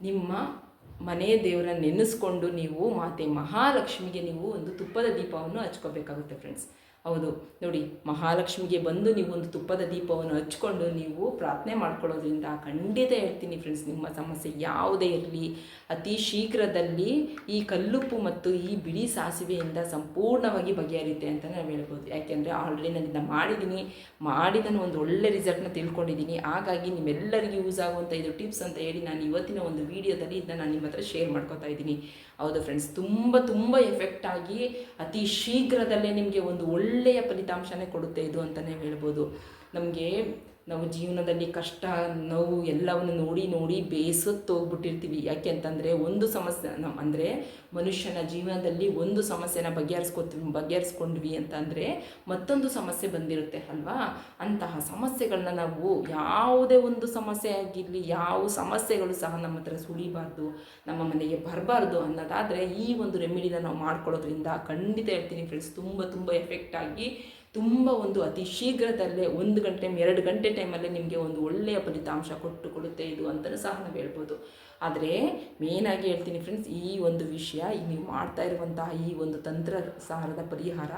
ನಿಮ್ಮ ಮನೆ ದೇವರನ್ನ ನೆನೆಸ್ಕೊಂಡು ನೀವು ಮಾತೆ ಮಹಾಲಕ್ಷ್ಮಿಗೆ ನೀವು ಒಂದು ತುಪ್ಪದ ದೀಪವನ್ನು ಹಚ್ಕೋಬೇಕಾಗುತ್ತೆ ಫ್ರೆಂಡ್ಸ್ ಹೌದು. ನೋಡಿ, ಮಹಾಲಕ್ಷ್ಮಿಗೆ ಬಂದು ನೀವು ಒಂದು ತುಪ್ಪದ ದೀಪವನ್ನು ಹಚ್ಕೊಂಡು ನೀವು ಪ್ರಾರ್ಥನೆ ಮಾಡ್ಕೊಳ್ಳೋದ್ರಿಂದ ಖಂಡಿತ ಹೇಳ್ತೀನಿ ಫ್ರೆಂಡ್ಸ್ ನಿಮ್ಮ ಸಮಸ್ಯೆ ಯಾವುದೇ ಇರಲಿ. ಅತಿ ಶೀಘ್ರದಲ್ಲಿ ಈ ಕಲ್ಲುಪ್ಪು ಮತ್ತು ಈ ಬಿಳಿ ಸಾಸಿವೆಯಿಂದ ಸಂಪೂರ್ಣವಾಗಿ ಬಗೆಹರಿಯುತ್ತೆ ಅಂತ ನಾವು ಹೇಳ್ಬೋದು. ಯಾಕೆಂದರೆ ಆಲ್ರೆಡಿ ನಾನು ಇದನ್ನ ಮಾಡಿದ್ದೀನಿ ಮಾಡಿದನು ಒಂದು ಒಳ್ಳೆ ರಿಸಲ್ಟ್ನ ತಿಳ್ಕೊಂಡಿದ್ದೀನಿ ಹಾಗಾಗಿ ನಿಮ್ಮೆಲ್ಲರಿಗೂ ಯೂಸ್ ಆಗುವಂಥ ಇದು ಟಿಪ್ಸ್ ಅಂತ ಹೇಳಿ ನಾನು ಇವತ್ತಿನ ಒಂದು ವಿಡಿಯೋದಲ್ಲಿ ಇದನ್ನ ನಾನು ನಿಮ್ಮ ಹತ್ರ ಶೇರ್ ಮಾಡ್ಕೊತಾ ಇದ್ದೀನಿ. ಹೌದು ಫ್ರೆಂಡ್ಸ್ ತುಂಬ ತುಂಬ ಎಫೆಕ್ಟ್ ಆಗಿ ಅತಿ ಶೀಘ್ರದಲ್ಲೇ ನಿಮಗೆ ಒಂದು ಒಳ್ಳೆಯ ಫಲಿತಾಂಶನೇ ಕೊಡುತ್ತೆ ಇದು ಅಂತಲೇ ಹೇಳ್ಬೋದು. ನಮಗೆ ನಾವು ಜೀವನದಲ್ಲಿ ಕಷ್ಟ, ನೋವು ಎಲ್ಲವನ್ನು ನೋಡಿ ನೋಡಿ ಬೇಸತ್ತು ಹೋಗ್ಬಿಟ್ಟಿರ್ತೀವಿ. ಯಾಕೆ ಅಂತಂದರೆ ಒಂದು ಸಮಸ್ಯೆ ನಮ್ಮ ಅಂದರೆ ಮನುಷ್ಯನ ಜೀವನದಲ್ಲಿ ಒಂದು ಸಮಸ್ಯೆನ ಬಗೆಹರಿಸ್ಕೊತೀವಿ ಬಗೆಹರಿಸ್ಕೊಂಡ್ವಿ ಅಂತಂದರೆ ಮತ್ತೊಂದು ಸಮಸ್ಯೆ ಬಂದಿರುತ್ತೆ ಅಲ್ವಾ? ಅಂತಹ ಸಮಸ್ಯೆಗಳನ್ನ ನಾವು ಯಾವುದೇ ಒಂದು ಸಮಸ್ಯೆ ಆಗಿರಲಿ, ಯಾವ ಸಮಸ್ಯೆಗಳು ಸಹ ನಮ್ಮ ಹತ್ರ ಸುಳಿಬಾರ್ದು, ನಮ್ಮ ಮನೆಗೆ ಬರಬಾರ್ದು ಅನ್ನೋದಾದರೆ ಈ ಒಂದು ರೆಮಿಡಿನ ನಾವು ಮಾಡ್ಕೊಳ್ಳೋದ್ರಿಂದ ಖಂಡಿತ ಹೇಳ್ತೀನಿ ಫ್ರೆಂಡ್ಸ್ ತುಂಬ ತುಂಬ ಎಫೆಕ್ಟ್ ಆಗಿ ತುಂಬ ಒಂದು ಅತಿ ಶೀಘ್ರದಲ್ಲೇ ಒಂದು ಗಂಟೆ, ಎರಡು ಗಂಟೆ ಟೈಮಲ್ಲೇ ನಿಮಗೆ ಒಂದು ಒಳ್ಳೆಯ ಫಲಿತಾಂಶ ಕೊಟ್ಟು ಕೊಡುತ್ತೆ ಇದು ಅಂತಲೂ ಸಹ ನಾವು ಹೇಳ್ಬೋದು. ಆದರೆ ಮೇನಾಗಿ ಹೇಳ್ತೀನಿ ಫ್ರೆಂಡ್ಸ್ ಈ ಒಂದು ವಿಷಯ ನೀವು ಮಾಡ್ತಾ ಇರುವಂತಹ ಈ ಒಂದು ತಂತ್ರ ಸಾರದ ಪರಿಹಾರ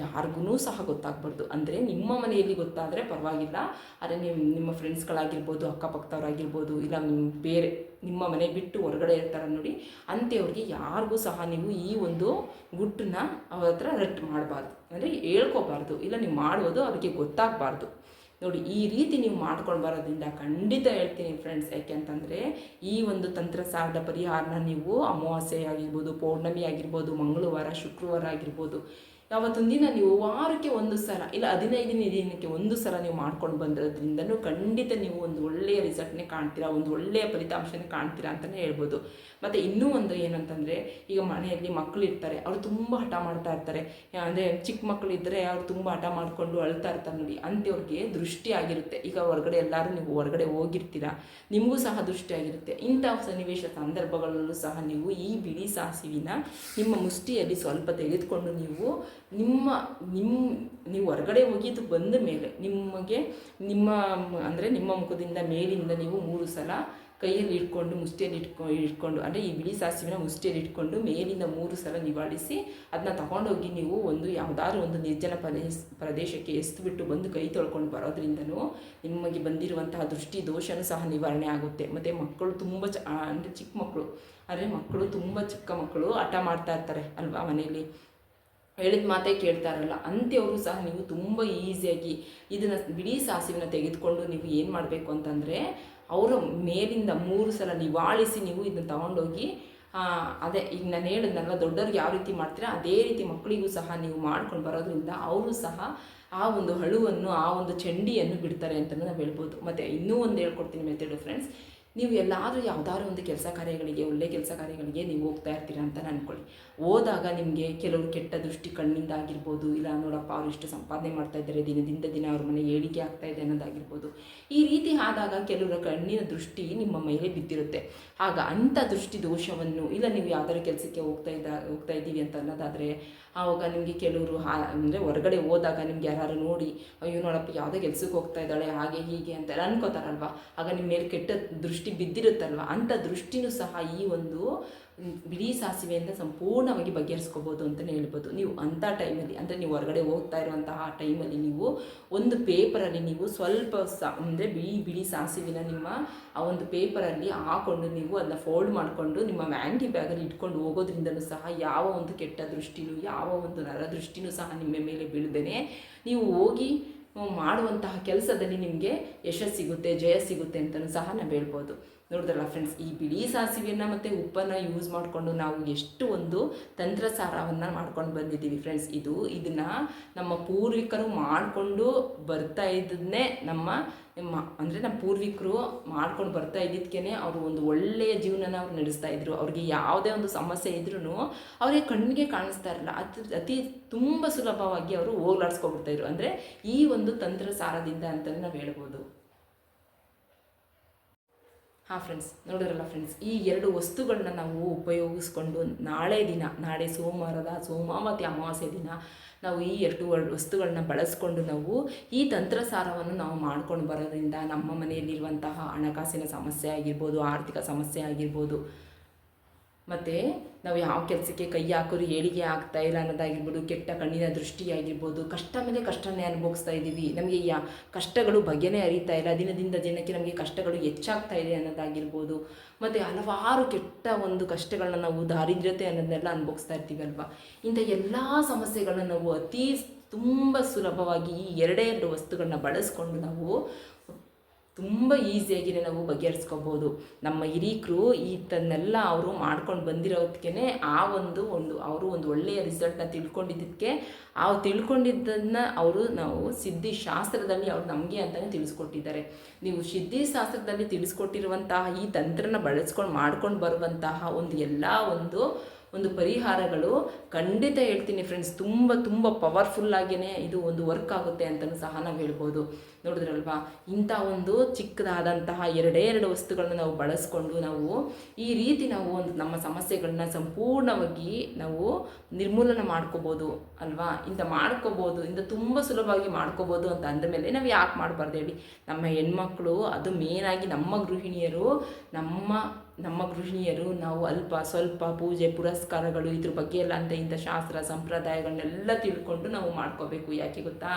ಯಾರಿಗೂ ಸಹ ಗೊತ್ತಾಗಬಾರ್ದು. ಅಂದರೆ ನಿಮ್ಮ ಮನೆಯಲ್ಲಿ ಗೊತ್ತಾದರೆ ಪರವಾಗಿಲ್ಲ. ಆದರೆ ನೀವು ನಿಮ್ಮ ಫ್ರೆಂಡ್ಸ್ಗಳಾಗಿರ್ಬೋದು ಅಕ್ಕಪಕ್ಕದವರಾಗಿರ್ಬೋದು, ಇಲ್ಲ ನಿಮ್ಮ ಬೇರೆ ನಿಮ್ಮ ಮನೆ ಬಿಟ್ಟು ಹೊರಗಡೆ ಇರ್ತಾರೆ ನೋಡಿ, ಅಂಥವ್ರಿಗೆ ಯಾರಿಗೂ ಸಹ ನೀವು ಈ ಒಂದು ಗುಟ್ಟನ್ನ ಅವ್ರ ಹತ್ರ ರಟ್ ಮಾಡಬಾರ್ದು. ಅಂದರೆ ಹೇಳ್ಕೋಬಾರ್ದು. ಇಲ್ಲ ನೀವು ಮಾಡುವುದು ಅವರಿಗೆ ಗೊತ್ತಾಗಬಾರ್ದು. ನೋಡಿ, ಈ ರೀತಿ ನೀವು ಮಾಡ್ಕೊಂಡು ಬರೋದ್ರಿಂದ ಖಂಡಿತ ಹೇಳ್ತೀನಿ ಫ್ರೆಂಡ್ಸ್ ಯಾಕೆಂತಂದರೆ ಈ ಒಂದು ತಂತ್ರಸಾರದ ಪರಿಹಾರನ ನೀವು ಅಮಾವಾಸ್ಯೆ ಆಗಿರ್ಬೋದು, ಪೌರ್ಣಮಿ ಆಗಿರ್ಬೋದು, ಮಂಗಳವಾರ, ಶುಕ್ರವಾರ ಆಗಿರ್ಬೋದು ಯಾವತ್ತೊಂದು ದಿನ ನೀವು ವಾರಕ್ಕೆ ಒಂದು ಸಲ ಇಲ್ಲ ಹದಿನೈದನೇ ದಿನಕ್ಕೆ ಒಂದು ಸಲ ನೀವು ಮಾಡ್ಕೊಂಡು ಬಂದಿರೋದ್ರಿಂದನೂ ಖಂಡಿತ ನೀವು ಒಂದು ಒಳ್ಳೆಯ ರಿಸಲ್ಟ್ನೇ ಕಾಣ್ತೀರಾ, ಒಂದು ಒಳ್ಳೆಯ ಫಲಿತಾಂಶನೇ ಕಾಣ್ತೀರಾ ಅಂತಲೇ ಹೇಳ್ಬೋದು. ಮತ್ತು ಇನ್ನೂ ಒಂದು ಏನಂತಂದರೆ ಈಗ ಮನೆಯಲ್ಲಿ ಮಕ್ಕಳು ಇರ್ತಾರೆ, ಅವರು ತುಂಬ ಹಠ ಮಾಡ್ತಾ ಇರ್ತಾರೆ. ಅಂದರೆ ಚಿಕ್ಕ ಮಕ್ಕಳು ಇದ್ದರೆ ಅವ್ರು ತುಂಬ ಹಠ ಮಾಡಿಕೊಂಡು ಅಳ್ತಾ ಇರ್ತಾರೆ ನೋಡಿ, ಅಂಥವ್ರಿಗೆ ದೃಷ್ಟಿ ಆಗಿರುತ್ತೆ. ಈಗ ಹೊರಗಡೆ ಎಲ್ಲರೂ ನೀವು ಹೊರಗಡೆ ಹೋಗಿರ್ತೀರಾ, ನಿಮಗೂ ಸಹ ದೃಷ್ಟಿ ಆಗಿರುತ್ತೆ. ಇಂಥ ಸನ್ನಿವೇಶ ಸಂದರ್ಭಗಳಲ್ಲೂ ಸಹ ನೀವು ಈ ಬಿಳಿ ಸಾಸಿವಿನ ನಿಮ್ಮ ಮುಷ್ಟಿಯಲ್ಲಿ ಸ್ವಲ್ಪ ತೆಗೆದುಕೊಂಡು ನೀವು ನಿಮ್ಮ ನಿಮ್ಮ ನೀವು ಹೊರಗಡೆ ಹೋಗಿದ್ದು ಬಂದ ಮೇಲೆ ನಿಮಗೆ ನಿಮ್ಮ ಅಂದರೆ ನಿಮ್ಮ ಮುಖದಿಂದ ಮೇಲಿಂದ ನೀವು ಮೂರು ಸಲ ಕೈಯಲ್ಲಿ ಇಟ್ಕೊಂಡು, ಮುಷ್ಟಿಯಲ್ಲಿ ಇಟ್ಕೊ, ಇಟ್ಕೊಂಡು, ಅಂದರೆ ಈ ಬಿಳಿ ಸಾಸಿವೆನ ಮುಷ್ಟಿಯಲ್ಲಿ ಇಟ್ಕೊಂಡು ಮೇಲಿಂದ ಮೂರು ಸಲ ನಿವಾಳಿಸಿ ಅದನ್ನ ತಗೊಂಡೋಗಿ ನೀವು ಒಂದು ಯಾವುದಾದ್ರೂ ಒಂದು ನಿರ್ಜನ ಪ್ರದೇಶ, ಪ್ರದೇಶಕ್ಕೆ ಎಸ್ದುಬಿಟ್ಟು ಬಂದು ಕೈ ತೊಳ್ಕೊಂಡು ಬರೋದ್ರಿಂದನೂ ನಿಮಗೆ ಬಂದಿರುವಂತಹ ದೃಷ್ಟಿ ದೋಷನೂ ಸಹ ನಿವಾರಣೆ ಆಗುತ್ತೆ. ಮತ್ತು ಮಕ್ಕಳು ತುಂಬ ಚ ಅಂದರೆ ಚಿಕ್ಕ ಮಕ್ಕಳು, ಅಂದರೆ ಮಕ್ಕಳು ತುಂಬ ಚಿಕ್ಕ ಮಕ್ಕಳು ಹಠ ಮಾಡ್ತಾ ಇರ್ತಾರೆ ಅಲ್ವಾ ಮನೆಯಲ್ಲಿ? ಹೇಳಿದ ಮಾತೇ ಕೇಳ್ತಾ ಇರಲ್ಲ. ಅಂತ್ಯವರು ಸಹ ನೀವು ತುಂಬ ಈಸಿಯಾಗಿ ಇದನ್ನು ಬಿಡಿ ಸಾಸಿವೆನ ತೆಗೆದುಕೊಂಡು ನೀವು ಏನು ಮಾಡಬೇಕು ಅಂತಂದರೆ ಅವರ ಮೇಲಿಂದ ಮೂರು ಸಲ ನಿವಾಳಿಸಿ ನೀವು ಇದನ್ನು ತಗೊಂಡೋಗಿ ಅದೇ ಈಗ ನಾನು ಹೇಳಿದ್ನಲ್ಲ, ದೊಡ್ಡವ್ರಿಗೆ ಯಾವ ರೀತಿ ಮಾಡ್ತೀರಾ, ಅದೇ ರೀತಿ ಮಕ್ಕಳಿಗೂ ಸಹ ನೀವು ಮಾಡ್ಕೊಂಡು ಬರೋದ್ರಿಂದ ಅವರು ಸಹ ಆ ಒಂದು ಹಳುವನ್ನು, ಆ ಒಂದು ಚಂಡಿಯನ್ನು ಬಿಡ್ತಾರೆ ಅಂತಲೂ ನಾವು ಹೇಳ್ಬೋದು. ಮತ್ತು ಇನ್ನೂ ಒಂದು ಹೇಳ್ಕೊಡ್ತೀನಿ ಮೆಥಡು ಫ್ರೆಂಡ್ಸ್ ನೀವು ಎಲ್ಲಾದರೂ ಯಾವುದಾದ್ರು ಒಂದು ಕೆಲಸ ಕಾರ್ಯಗಳಿಗೆ, ಒಳ್ಳೆ ಕೆಲಸ ಕಾರ್ಯಗಳಿಗೆ ನೀವು ಹೋಗ್ತಾ ಇರ್ತೀರ ಅಂತ ಅನ್ಕೊಳ್ಳಿ ಹೋದಾಗ ನಿಮಗೆ ಕೆಲವರು ಕೆಟ್ಟ ದೃಷ್ಟಿ ಕಣ್ಣಿಂದ ಆಗಿರ್ಬೋದು, ಇಲ್ಲ ನೋಡಪ್ಪ ಅವ್ರು ಇಷ್ಟು ಸಂಪಾದನೆ ಮಾಡ್ತಾ ಇದ್ದಾರೆ, ದಿನದಿಂದ ದಿನ ಅವ್ರ ಮನೆ ಏಳಿಗೆ ಆಗ್ತಾ ಇದೆ ಅನ್ನೋದಾಗಿರ್ಬೋದು. ಈ ರೀತಿ ಆದಾಗ ಕೆಲವರ ಕಣ್ಣಿನ ದೃಷ್ಟಿ ನಿಮ್ಮ ಮೇಲೆ ಬಿದ್ದಿರುತ್ತೆ. ಆಗ ಅಂಥ ದೃಷ್ಟಿ ದೋಷವನ್ನು, ಇಲ್ಲ ನೀವು ಯಾವ್ದಾದ್ರು ಕೆಲಸಕ್ಕೆ ಹೋಗ್ತಾ ಇದ್ದ, ಹೋಗ್ತಾ ಇದ್ದೀವಿ ಅಂತ ಅನ್ನೋದಾದರೆ ಆವಾಗ ನಿಮಗೆ ಕೆಲವರು ಹಾ, ಅಂದರೆ ಹೊರಗಡೆ ಹೋದಾಗ ನಿಮ್ಗೆ ಯಾರು ನೋಡಿ, ಅಯ್ಯೋ ನೋಡಪ್ಪ ಯಾವುದೋ ಕೆಲ್ಸಕ್ಕೆ ಹೋಗ್ತಾ ಇದ್ದಾಳೆ, ಹಾಗೆ ಹೀಗೆ ಅಂತ ಅನ್ಕೋತಾರಲ್ವ? ಆಗ ನಿಮ್ಮ ಮೇಲೆ ಕೆಟ್ಟ ದೃಷ್ಟಿ ಬಿದ್ದಿರುತ್ತಲ್ವ? ಅಂಥ ದೃಷ್ಟಿನೂ ಸಹ ಈ ಒಂದು ಬಿಳಿ ಸಾಸಿವೆಯಿಂದ ಸಂಪೂರ್ಣವಾಗಿ ಬಗೆಹರಿಸ್ಕೋಬೋದು ಅಂತಲೇ ಹೇಳ್ಬೋದು. ನೀವು ಅಂಥ ಟೈಮಲ್ಲಿ, ಅಂದರೆ ನೀವು ಹೊರಗಡೆ ಹೋಗ್ತಾ ಇರುವಂತಹ ಟೈಮಲ್ಲಿ ನೀವು ಒಂದು ಪೇಪರಲ್ಲಿ ನೀವು ಸ್ವಲ್ಪ ಸಾ, ಅಂದರೆ ಬಿಳಿ ಬಿಳಿ ಸಾಸಿವೆನ ನಿಮ್ಮ ಆ ಒಂದು ಪೇಪರಲ್ಲಿ ಹಾಕೊಂಡು ನೀವು ಅದನ್ನ ಫೋಲ್ಡ್ ಮಾಡಿಕೊಂಡು ನಿಮ್ಮ ವ್ಯಾಂಟಿ ಬ್ಯಾಗಲ್ಲಿ ಇಟ್ಕೊಂಡು ಹೋಗೋದ್ರಿಂದಲೂ ಸಹ ಯಾವ ಒಂದು ಕೆಟ್ಟ ದೃಷ್ಟಿನೂ, ಯಾವ ಒಂದು ನರ ನರದೃಷ್ಟಿನೂ ಸಹ ನಿಮ್ಮ ಮೇಲೆ ಬೀಳ್ದೇನೆ. ನೀವು ಹೋಗಿ ಮಾಡುವಂತಹ ಕೆಲಸದಲ್ಲಿ ನಿಮಗೆ ಯಶಸ್ಸು ಸಿಗುತ್ತೆ, ಜಯ ಸಿಗುತ್ತೆ ಅಂತಲೂ ಸಹ ನಾವು ಹೇಳ್ಬೋದು. ನೋಡಿದ್ರಲ್ಲ ಫ್ರೆಂಡ್ಸ್ ಈ ಬಿಳಿ ಸಾಸಿವೆಯನ್ನು ಮತ್ತು ಉಪ್ಪನ್ನು ಯೂಸ್ ಮಾಡಿಕೊಂಡು ನಾವು ಎಷ್ಟು ಒಂದು ತಂತ್ರಸಾರವನ್ನು ಮಾಡ್ಕೊಂಡು ಬಂದಿದ್ದೀವಿ ಫ್ರೆಂಡ್ಸ್ ಇದು ಇದನ್ನು ನಮ್ಮ ಪೂರ್ವಿಕರು ಮಾಡಿಕೊಂಡು ಬರ್ತಾ ಇದ್ದನ್ನೇ ನಮ್ಮ ಅಂದರೆ ನಮ್ಮ ಪೂರ್ವಿಕರು ಮಾಡ್ಕೊಂಡು ಬರ್ತಾ ಇದ್ದಿದ್ದಕ್ಕೇ ಅವರು ಒಂದು ಒಳ್ಳೆಯ ಜೀವನನ ಅವ್ರು ನಡೆಸ್ತಾ ಇದ್ರು. ಅವ್ರಿಗೆ ಯಾವುದೇ ಒಂದು ಸಮಸ್ಯೆ ಇದ್ರೂ ಅವರಿಗೆ ಕಣ್ಣಿಗೆ ಕಾಣಿಸ್ತಾ ಇರಲ್ಲ. ಅತಿ ಅತಿ ತುಂಬ ಸುಲಭವಾಗಿ ಅವರು ಹೋಗ್ಲಾಡ್ಸ್ಕೊಬಿಡ್ತಾಯಿದ್ರು ಅಂದರೆ ಈ ಒಂದು ತಂತ್ರ ಸಾರದಿಂದ ಅಂತಲೇ ನಾವು ಹೇಳ್ಬೋದು. ಹಾಂ ಫ್ರೆಂಡ್ಸ್ ನೋಡಿದ್ರಲ್ಲ ಫ್ರೆಂಡ್ಸ್ ಈ ಎರಡು ವಸ್ತುಗಳನ್ನ ನಾವು ಉಪಯೋಗಿಸ್ಕೊಂಡು ನಾಳೆ ದಿನ, ನಾಳೆ ಸೋಮವಾರದ ಸೋಮಾವತಿ ಅಮಾವಾಸ್ಯೆ ದಿನ ನಾವು ಈ ಎರಡು ವಸ್ತುಗಳನ್ನ ಬಳಸ್ಕೊಂಡು ನಾವು ಈ ತಂತ್ರಸಾರವನ್ನು ನಾವು ಮಾಡ್ಕೊಂಡು ಬರೋದ್ರಿಂದ ನಮ್ಮ ಮನೆಯಲ್ಲಿರುವಂತಹ ಹಣಕಾಸಿನ ಸಮಸ್ಯೆ ಆಗಿರ್ಬೋದು, ಆರ್ಥಿಕ ಸಮಸ್ಯೆ ಆಗಿರ್ಬೋದು ಮತ್ತು ನಾವು ಯಾವ ಕೆಲಸಕ್ಕೆ ಕೈ ಹಾಕೋರು ಏಳಿಗೆ ಆಗ್ತಾ ಇಲ್ಲ ಅನ್ನೋದಾಗಿರ್ಬೋದು, ಕೆಟ್ಟ ಕಣ್ಣಿನ ದೃಷ್ಟಿ ಆಗಿರ್ಬೋದು ಕಷ್ಟ ಮೇಲೆ ಕಷ್ಟನೇ ಅನುಭವಿಸ್ತಾ ಇದ್ದೀವಿ. ನಮಗೆ ಯಾ ಕಷ್ಟಗಳು ಬಗೆನೇ ಅರಿತಾ ಇಲ್ಲ. ದಿನದಿಂದ ದಿನಕ್ಕೆ ನಮಗೆ ಕಷ್ಟಗಳು ಹೆಚ್ಚಾಗ್ತಾ ಇದೆ ಅನ್ನೋದಾಗಿರ್ಬೋದು. ಮತ್ತು ಹಲವಾರು ಕೆಟ್ಟ ಒಂದು ಕಷ್ಟಗಳನ್ನ ನಾವು ದಾರಿದ್ರ್ಯತೆ ಅನ್ನೋದನ್ನೆಲ್ಲ ಅನುಭವಿಸ್ತಾ ಇರ್ತೀವಿ ಅಲ್ವಾ? ಇಂಥ ಎಲ್ಲ ಸಮಸ್ಯೆಗಳನ್ನ ನಾವು ಅತಿ ತುಂಬ ಸುಲಭವಾಗಿ ಈ ಎರಡೇ ಎರಡು ವಸ್ತುಗಳನ್ನ ಬಳಸ್ಕೊಂಡು ನಾವು ತುಂಬ ಈಸಿಯಾಗಿಯೇ ನಾವು ಬಗೆಹರಿಸ್ಕೋಬೋದು. ನಮ್ಮ ಹಿರೀಕರು ಈ ತನ್ನೆಲ್ಲ ಅವರು ಮಾಡ್ಕೊಂಡು ಬಂದಿರೋದಕ್ಕೆ ಆ ಒಂದು ಒಂದು ಅವರು ಒಂದು ಒಳ್ಳೆಯ ರಿಸಲ್ಟ್ನ ತಿಳ್ಕೊಂಡಿದ್ದಕ್ಕೆ ಆ ತಿಳ್ಕೊಂಡಿದ್ದನ್ನು ಅವರು ನಾವು ಸಿದ್ಧಿ ಶಾಸ್ತ್ರದಲ್ಲಿ ಅವ್ರು ನಮಗೆ ಅಂತಲೇ ತಿಳಿಸ್ಕೊಟ್ಟಿದ್ದಾರೆ. ನೀವು ಸಿದ್ಧಿ ಶಾಸ್ತ್ರದಲ್ಲಿ ತಿಳಿಸ್ಕೊಟ್ಟಿರುವಂತಹ ಈ ತಂತ್ರನ ಬಳಸ್ಕೊಂಡು ಮಾಡ್ಕೊಂಡು ಬರುವಂತಹ ಒಂದು ಎಲ್ಲ ಒಂದು ಒಂದು ಪರಿಹಾರಗಳು ಖಂಡಿತ ಹೇಳ್ತೀನಿ ಫ್ರೆಂಡ್ಸ್ ತುಂಬ ತುಂಬ ಪವರ್ಫುಲ್ಲಾಗಿಯೇ ಇದು ಒಂದು ವರ್ಕ್ ಆಗುತ್ತೆ ಅಂತಲೂ ಸಹ ನಾವು ಹೇಳ್ಬೋದು. ನೋಡಿದ್ರಲ್ವಾ? ಇಂಥ ಒಂದು ಚಿಕ್ಕದಾದಂತಹ ಎರಡೇ ಎರಡು ವಸ್ತುಗಳನ್ನ ನಾವು ಬಳಸ್ಕೊಂಡು ನಾವು ಈ ರೀತಿ ನಾವು ಒಂದು ನಮ್ಮ ಸಮಸ್ಯೆಗಳನ್ನ ಸಂಪೂರ್ಣವಾಗಿ ನಾವು ನಿರ್ಮೂಲನೆ ಮಾಡ್ಕೋಬೋದು ಅಲ್ವಾ? ಇಂಥ ಮಾಡ್ಕೋಬೋದು, ಇಂಥ ತುಂಬ ಸುಲಭವಾಗಿ ಮಾಡ್ಕೋಬೋದು ಅಂತ ಅಂದಮೇಲೆ ನಾವು ಯಾಕೆ ಮಾಡಬಾರ್ದು ಹೇಳಿ? ನಮ್ಮ ಹೆಣ್ಮಕ್ಳು, ಅದು ಮೇನಾಗಿ ನಮ್ಮ ಗೃಹಿಣಿಯರು ನಮ್ಮ ನಮ್ಮ ಗೃಹಿಣಿಯರು ನಾವು ಅಲ್ಪ ಸ್ವಲ್ಪ ಪೂಜೆ, ಪುರಸ್ಕಾರಗಳು ಇದ್ರ ಬಗ್ಗೆ ಎಲ್ಲ ಅಂತ ಇಂಥ ಶಾಸ್ತ್ರ, ಸಂಪ್ರದಾಯಗಳನ್ನೆಲ್ಲ ತಿಳ್ಕೊಂಡು ನಾವು ಮಾಡ್ಕೋಬೇಕು. ಯಾಕೆ ಗೊತ್ತಾ?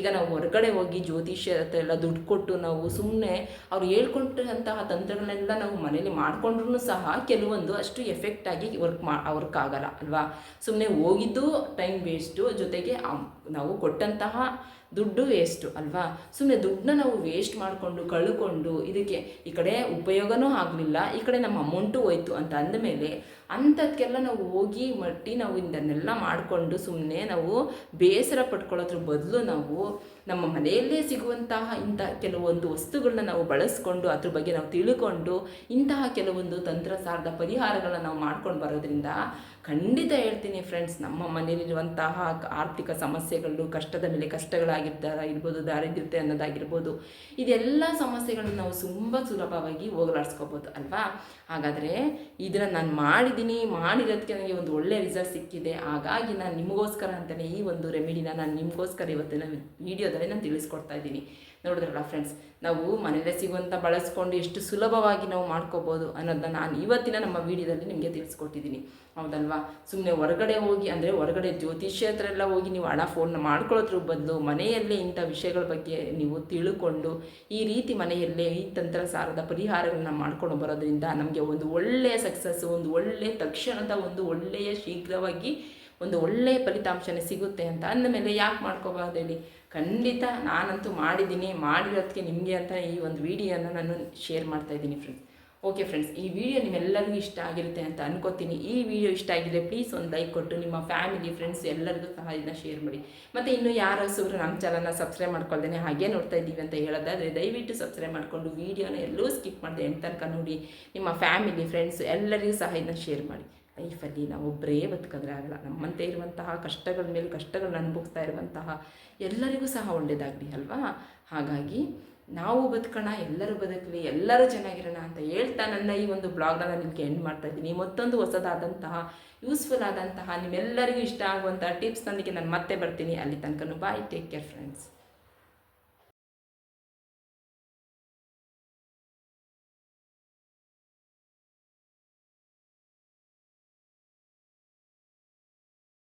ಈಗ ನಾವು ಹೊರಗಡೆ ಹೋಗಿ ಜ್ಯೋತಿಷ್ಯ ಎಲ್ಲ ದುಡ್ಡು ಕೊಟ್ಟು ನಾವು ಸುಮ್ಮನೆ ಅವ್ರು ಹೇಳ್ಕೊಟ್ಟಂತಹ ತಂತ್ರಗಳನ್ನೆಲ್ಲ ನಾವು ಮನೇಲಿ ಮಾಡಿಕೊಂಡ್ರೂ ಸಹ ಕೆಲವೊಂದು ಅಷ್ಟು ಎಫೆಕ್ಟಾಗಿ ವರ್ಕ್ ಮಾ ವರ್ಕ್ ಆಗಲ್ಲ, ಅಲ್ವಾ? ಸುಮ್ಮನೆ ಹೋಗಿದ್ದು ಟೈಮ್ ವೇಸ್ಟು ಜೊತೆಗೆ ನಾವು ಕೊಟ್ಟಂತಹ ದುಡ್ಡು ವೇಸ್ಟು ಅಲ್ವಾ? ಸುಮ್ಮನೆ ದುಡ್ಡನ್ನ ನಾವು ವೇಸ್ಟ್ ಮಾಡಿಕೊಂಡು, ಕಳ್ಕೊಂಡು, ಇದಕ್ಕೆ ಈ ಕಡೆ ಉಪಯೋಗನೂ ಆಗಲಿಲ್ಲ, ಈ ಕಡೆ ನಮ್ಮ ಅಮೌಂಟು ಹೋಯ್ತು ಅಂತ ಅಂದಮೇಲೆ ಅಂಥದ್ಕೆಲ್ಲ ನಾವು ಹೋಗಿ ಮಟ್ಟಿ ನಾವು ಇದನ್ನೆಲ್ಲ ಮಾಡಿಕೊಂಡು ಸುಮ್ಮನೆ ನಾವು ಬೇಸರ ಪಡ್ಕೊಳ್ಳೋದ್ರ ಬದಲು ನಾವು ನಮ್ಮ ಮನೆಯಲ್ಲೇ ಸಿಗುವಂತಹ ಇಂಥ ಕೆಲವೊಂದು ವಸ್ತುಗಳನ್ನ ನಾವು ಬಳಸ್ಕೊಂಡು ಅದ್ರ ಬಗ್ಗೆ ನಾವು ತಿಳ್ಕೊಂಡು ಇಂತಹ ಕೆಲವೊಂದು ತಂತ್ರಸಾರದ ಪರಿಹಾರಗಳನ್ನ ನಾವು ಮಾಡ್ಕೊಂಡು ಬರೋದ್ರಿಂದ ಖಂಡಿತ ಹೇಳ್ತೀನಿ ಫ್ರೆಂಡ್ಸ್ ನಮ್ಮ ಮನೆಯಲ್ಲಿರುವಂತಹ ಆರ್ಥಿಕ ಸಮಸ್ಯೆಗಳು, ಕಷ್ಟದ ಮೇಲೆ ಕಷ್ಟಗಳಾಗಿರ್ತಾಗಿರ್ಬೋದು ದಾರಿದ್ರ್ಯತೆ ಅನ್ನೋದಾಗಿರ್ಬೋದು, ಇದೆಲ್ಲ ಸಮಸ್ಯೆಗಳನ್ನು ನಾವು ತುಂಬ ಸುಲಭವಾಗಿ ಹೋಗಲಾಡಿಸ್ಕೋಬೋದು ಅಲ್ವಾ? ಹಾಗಾದರೆ ಇದನ್ನು ನಾನು ಮಾಡಿದ್ದೀನಿ ಮಾಡಿರೋದಕ್ಕೆ ನನಗೆ ಒಂದು ಒಳ್ಳೆಯ ರಿಸಲ್ಟ್ ಸಿಕ್ಕಿದೆ. ಹಾಗಾಗಿ ನಾನು ನಿಮಗೋಸ್ಕರ ಅಂತಲೇ ಈ ಒಂದು ರೆಮಿಡಿನ ನಾನು ನಿಮಗೋಸ್ಕರ ಇವತ್ತಿನ ವಿಡಿಯೋದಲ್ಲಿ ನಾನು ತಿಳಿಸ್ಕೊಡ್ತಾ ಇದ್ದೀನಿ. ನೋಡಿದ್ರಲ್ಲ ಫ್ರೆಂಡ್ಸ್ ನಾವು ಮನೆಯಲ್ಲೇ ಸಿಗುವಂಥ ಬಳಸ್ಕೊಂಡು ಎಷ್ಟು ಸುಲಭವಾಗಿ ನಾವು ಮಾಡ್ಕೋಬೋದು ಅನ್ನೋದನ್ನ ನಾನು ಇವತ್ತಿನ ನಮ್ಮ ವಿಡಿಯೋದಲ್ಲಿ ನಿಮಗೆ ತಿಳಿಸ್ಕೊಟ್ಟಿದ್ದೀನಿ. ಹೌದಲ್ವಾ? ಸುಮ್ಮನೆ ಹೊರಗಡೆ ಹೋಗಿ, ಅಂದರೆ ಹೊರಗಡೆ ಜ್ಯೋತಿಷ್ಯ ಹತ್ರ ಎಲ್ಲ ಹೋಗಿ ನೀವು ಹಣ ಫೋನ್ ಮಾಡ್ಕೊಳ್ಳೋದ್ರ ಬದಲು ಮನೆಯಲ್ಲೇ ಇಂಥ ವಿಷಯಗಳ ಬಗ್ಗೆ ನೀವು ತಿಳ್ಕೊಂಡು, ಈ ರೀತಿ ಮನೆಯಲ್ಲೇ ಈ ತಂತ್ರ ಸಾರದ ಪರಿಹಾರಗಳನ್ನ ಮಾಡ್ಕೊಂಡು ಬರೋದ್ರಿಂದ ನಮಗೆ ಒಂದು ಒಳ್ಳೆಯ ಸಕ್ಸಸ್ಸು ಒಂದು ಒಳ್ಳೆಯ ತಕ್ಷಣದ ಒಂದು ಒಳ್ಳೆಯ ಶೀಘ್ರವಾಗಿ ಒಂದು ಒಳ್ಳೆಯ ಫಲಿತಾಂಶನೇ ಸಿಗುತ್ತೆ ಅಂತ ಅಂದಮೇಲೆ ಯಾಕೆ ಮಾಡ್ಕೋಬಾರ್ದು ಹೇಳಿ? ಖಂಡಿತ ನಾನಂತೂ ಮಾಡಿದ್ದೀನಿ ಮಾಡಿರೋದಕ್ಕೆ ನಿಮಗೆ ಅಂತ ಈ ಒಂದು ವಿಡಿಯೋನ ನಾನು ಶೇರ್ ಮಾಡ್ತಾ ಇದ್ದೀನಿ ಫ್ರೆಂಡ್ಸ್ ಓಕೆ ಫ್ರೆಂಡ್ಸ್ ಈ ವಿಡಿಯೋ ನಿಮ್ಮೆಲ್ಲರಿಗೂ ಇಷ್ಟ ಆಗಿರುತ್ತೆ ಅಂತ ಅನ್ಕೋತೀನಿ. ಈ ವಿಡಿಯೋ ಇಷ್ಟ ಆಗಿದ್ರೆ ಪ್ಲೀಸ್ ಒಂದು ಲೈಕ್ ಕೊಟ್ಟು ನಿಮ್ಮ ಫ್ಯಾಮಿಲಿ ಫ್ರೆಂಡ್ಸ್ ಎಲ್ಲರಿಗೂ ಸಹ ಇದನ್ನ ಶೇರ್ ಮಾಡಿ. ಮತ್ತು ಇನ್ನು ಯಾರು ಹಸುರು ನಮ್ಮ ಚಾನಲ್ನ ಸಬ್ಸ್ಕ್ರೈಬ್ ಮಾಡ್ಕೊಳ್ದೇನೆ ಹಾಗೆ ನೋಡ್ತಾ ಇದ್ದೀವಿ ಅಂತ ಹೇಳೋದಾದರೆ ದಯವಿಟ್ಟು ಸಬ್ಸ್ಕ್ರೈಬ್ ಮಾಡಿಕೊಂಡು ವಿಡಿಯೋನ ಎಲ್ಲೂ ಸ್ಕಿಪ್ ಮಾಡಿದೆ ಎಂಡ್ ತನಕ ನೋಡಿ ನಿಮ್ಮ ಫ್ಯಾಮಿಲಿ ಫ್ರೆಂಡ್ಸ್ ಎಲ್ಲರಿಗೂ ಸಹ ಇದನ್ನ ಶೇರ್ ಮಾಡಿ. ಲೈಫಲ್ಲಿ ನಾವು ಒಬ್ಬರೇ ಬದುಕಿದ್ರೆ ಆಗಲ್ಲ. ನಮ್ಮಂತೆ ಇರುವಂತಹ ಕಷ್ಟಗಳ ಮೇಲೆ ಕಷ್ಟಗಳನ್ನ ಅನುಭವಿಸ್ತಾ ಇರುವಂತಹ ಎಲ್ಲರಿಗೂ ಸಹ ಒಳ್ಳೆಯದಾಗಲಿ ಅಲ್ವಾ? ಹಾಗಾಗಿ ನಾವು ಬದುಕೋಣ, ಎಲ್ಲರೂ ಬದುಕಲಿ, ಎಲ್ಲರೂ ಚೆನ್ನಾಗಿರೋಣ ಅಂತ ಹೇಳ್ತಾ ನನ್ನ ಈ ಒಂದು ಬ್ಲಾಗ್ನ ನಾನು ನಿಮಗೆ ಎಂಡ್ ಮಾಡ್ತಾ ಇದ್ದೀನಿ. ಮತ್ತೊಂದು ಹೊಸದಾದಂತಹ ಯೂಸ್ಫುಲ್ ಆದಂತಹ ನಿಮ್ಮೆಲ್ಲರಿಗೂ ಇಷ್ಟ ಆಗುವಂತಹ ಟಿಪ್ಸ್ನೊಂದಿಗೆ ನಾನು ಮತ್ತೆ ಬರ್ತೀನಿ. ಅಲ್ಲಿ ತನಕ ಬಾಯ್ ಟೇಕ್ ಕೇರ್ ಫ್ರೆಂಡ್ಸ್